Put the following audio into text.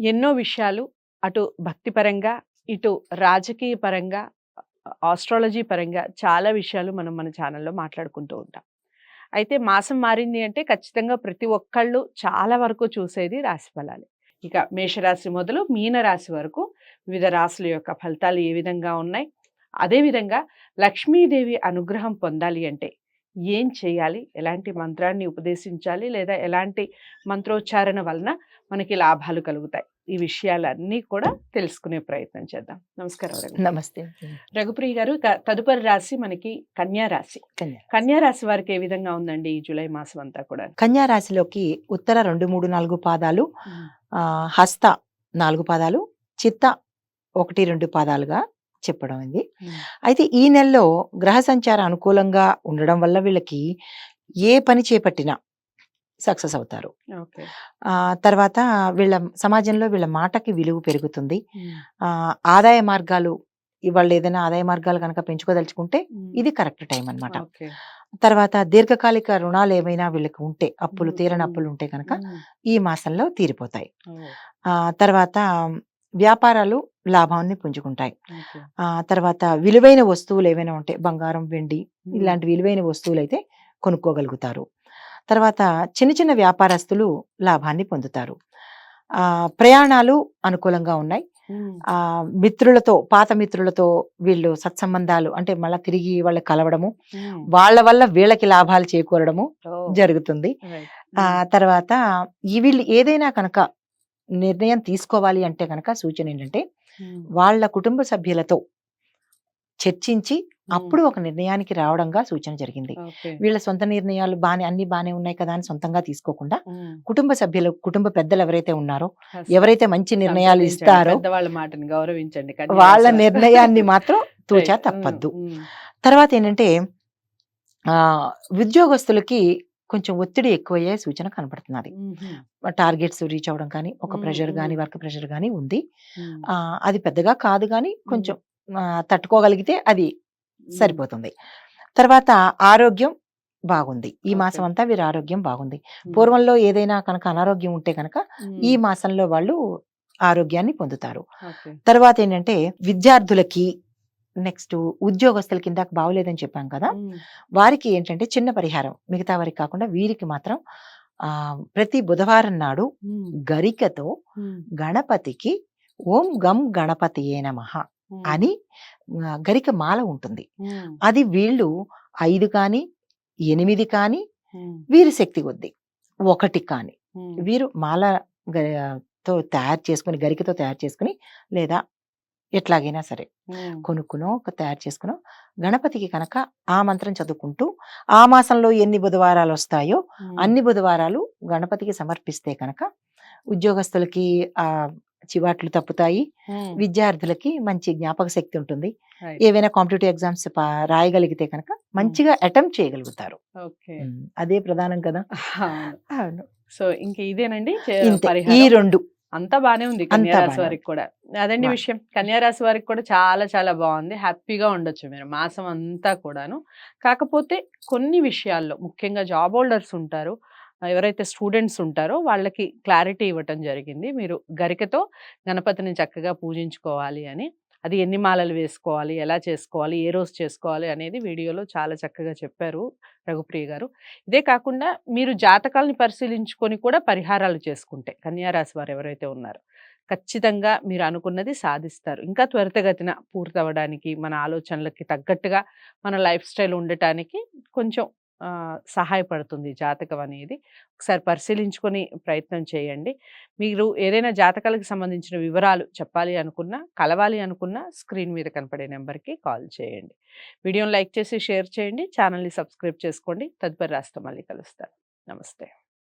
ఎన్నో విషయాలు అటు భక్తిపరంగా ఇటు రాజకీయ పరంగా ఆస్ట్రాలజీ పరంగా చాలా విషయాలు మనం మన ఛానల్లో మాట్లాడుకుంటూ ఉంటాం. అయితే మాసం మారింది అంటే ఖచ్చితంగా ప్రతి ఒక్కళ్ళు చాలా వరకు చూసేది రాశి ఫలాలే. ఇక మేషరాశి మొదలు మీన రాశి వరకు వివిధ రాశుల యొక్క ఫలితాలు ఏ విధంగా ఉన్నాయి? అదేవిధంగా లక్ష్మీదేవి అనుగ్రహం పొందాలి అంటే ఏం చేయాలి? ఎలాంటి మంత్రాన్ని ఉపదేశించాలి? లేదా ఎలాంటి మంత్రోచ్చారణ వలన మనకి లాభాలు కలుగుతాయి? ఈ విషయాలన్నీ కూడా తెలుసుకునే ప్రయత్నం చేద్దాం. నమస్కారం. నమస్తే. రఘుప్రియ గారు తదుపరి రాశి మనకి కన్యా రాశి. కన్యా రాశి. వారికి ఏ విధంగా ఉందండి ఈ జూలై మాసం అంతా కూడా? కన్యా రాశిలోకి ఉత్తర రెండు మూడు నాలుగు పాదాలు హస్త నాలుగు పాదాలు చిత్త ఒకటి రెండు పాదాలుగా చెప్పడం అయింది అయితే ఈ నెలలో గ్రహ సంచార అనుకూలంగా ఉండడం వల్ల వీళ్ళకి ఏ పని చేపట్టినా సక్సెస్ అవుతారు. తర్వాత వీళ్ళ సమాజంలో వీళ్ళ మాటకి విలువ పెరుగుతుంది. ఆదాయ మార్గాలు ఇవాళ ఏదైనా ఆదాయ మార్గాలు కనుక పెంచుకోదలుచుకుంటే ఇది కరెక్ట్ టైం అన్నమాట. ఓకే. తర్వాత దీర్ఘకాలిక రుణాలు ఏమైనా వీళ్ళకి ఉంటే అప్పులు. తీరని అప్పులు ఉంటే కనుక. ఈ మాసంలో తీరిపోతాయి. తర్వాత వ్యాపారాలు లాభాన్ని పుంజుకుంటాయి. ఆ తర్వాత విలువైన వస్తువులు ఏవైనా ఉంటే బంగారం వెండి. ఇలాంటి విలువైన వస్తువులు అయితే కొనుక్కోగలుగుతారు. తర్వాత చిన్న చిన్న వ్యాపారస్తులు లాభాన్ని పొందుతారు ఆ ప్రయాణాలు అనుకూలంగా ఉన్నాయి. ఆ మిత్రులతో పాత మిత్రులతో వీళ్ళు సత్సంబంధాలు అంటే మళ్ళీ తిరిగి వాళ్ళు కలవడము. వాళ్ళ వల్ల వీళ్ళకి లాభాలు చేకూరడము జరుగుతుంది. ఆ తర్వాత ఈ వీళ్ళు ఏదైనా కనుక నిర్ణయం తీసుకోవాలి అంటే కనుక సూచన ఏంటంటే. వాళ్ళ కుటుంబ సభ్యులతో చర్చించి. అప్పుడు ఒక నిర్ణయానికి రావడంగా సూచన జరిగింది. వీళ్ళ సొంత నిర్ణయాలు బానే అన్ని బానే ఉన్నాయి కదా అని సొంతంగా తీసుకోకుండా. కుటుంబ సభ్యులు కుటుంబ పెద్దలు ఎవరైతే ఉన్నారో ఎవరైతే మంచి నిర్ణయాలు. ఇస్తారో మాటని గౌరవించండి వాళ్ళ. నిర్ణయాన్ని మాత్రం తూచా. తప్పద్దు. తర్వాత ఏంటంటే ఆ ఉద్యోగస్తులకి కొంచెం ఒత్తిడి ఎక్కువయ్యే సూచన కనపడుతున్నది. టార్గెట్స్ రీచ్ అవ్వడం కానీ ఒక ప్రెషర్ కానీ. వర్క్ ప్రెషర్ కానీ ఉంది అది పెద్దగా కాదు కానీ కొంచెం తట్టుకోగలిగితే అది. సరిపోతుంది తర్వాత ఆరోగ్యం బాగుంది ఈ. మాసం అంతా వీరి ఆరోగ్యం బాగుంది. పూర్వంలో ఏదైనా కనుక అనారోగ్యం ఉంటే కనుక. ఈ మాసంలో వాళ్ళు ఆరోగ్యాన్ని పొందుతారు. తర్వాత ఏంటంటే విద్యార్థులకి నెక్స్ట్ ఉద్యోగస్తుల కింద బాగోలేదని చెప్పాం కదా. వారికి ఏంటంటే చిన్న పరిహారం మిగతా వారికి కాకుండా వీరికి మాత్రం ఆ ప్రతి బుధవారం నాడు. గరికతో. గణపతికి ఓం గం గణపతి ఏ నమః. అని గరిక మాల ఉంటుంది. అది వీళ్ళు ఐదు కానీ ఎనిమిది కానీ. వీరి శక్తి కొద్ది ఒకటి కానీ. వీరు మాల తో తయారు చేసుకుని గరికతో తయారు చేసుకుని లేదా ఎట్లాగైనా సరే. కొనుక్కునో ఒక తయారు చేసుకునో గణపతికి కనుక ఆ మంత్రం చదువుకుంటూ ఆ మాసంలో ఎన్ని బుధవారాలు వస్తాయో. అన్ని బుధవారాలు గణపతికి సమర్పిస్తే కనుక ఉద్యోగస్తులకి ఆ చివాట్లు తప్పుతాయి. విద్యార్థులకి మంచి జ్ఞాపక శక్తి ఉంటుంది. ఏవైనా కాంపిటేటివ్ ఎగ్జామ్స్ రాయగలిగితే కనుక మంచిగా అటెంప్ట్ చేయగలుగుతారు. అదే ప్రధానం కదా. అవును. సో ఇంక ఇదేనండి. ఈ రెండు. అంతా బానే ఉంది అంతా కన్యా రాశి బానే వారికి కూడా. అదండి విషయం. కన్యా రాశి వారికి కూడా చాలా చాలా బాగుంది. హ్యాపీగా ఉండొచ్చు మీరు మాసం అంతా కూడాను. కాకపోతే కొన్ని విషయాల్లో ముఖ్యంగా జాబ్ హోల్డర్స్ ఉంటారు. ఎవరైతే స్టూడెంట్స్ ఉంటారో వాళ్ళకి క్లారిటీ ఇవ్వటం జరిగింది. మీరు గరికతో గణపతిని చక్కగా పూజించుకోవాలి అని అది ఎన్ని మాలలు వేసుకోవాలి ఎలా చేసుకోవాలి ఏ రోజు చేసుకోవాలి అనేది వీడియోలో చాలా చక్కగా చెప్పారు రఘుప్రియ గారు. ఇదే కాకుండా మీరు జాతకాలని పరిశీలించుకొని కూడా పరిహారాలు చేసుకుంటే కన్యారాశి వారు ఎవరైతే ఉన్నారో ఖచ్చితంగా మీరు అనుకున్నది సాధిస్తారు. ఇంకా త్వరితగతిన పూర్తవడానికి మన ఆలోచనలకి తగ్గట్టుగా మన లైఫ్ స్టైల్ ఉండటానికి కొంచెం సహాయపడుతుంది జాతకం అనేది. ఒకసారి పరిశీలించుకొని ప్రయత్నం చేయండి. మీరు ఏదైనా జాతకాలకు సంబంధించిన వివరాలు చెప్పాలి అనుకున్నా కలవాలి అనుకున్నా స్క్రీన్ మీద కనపడే నెంబర్కి కాల్ చేయండి. వీడియోని లైక్ చేసి షేర్ చేయండి. ఛానల్ని సబ్స్క్రైబ్ చేసుకోండి. తదుపరి రాష్ట్రం మళ్ళీ కలుస్తాను నమస్తే.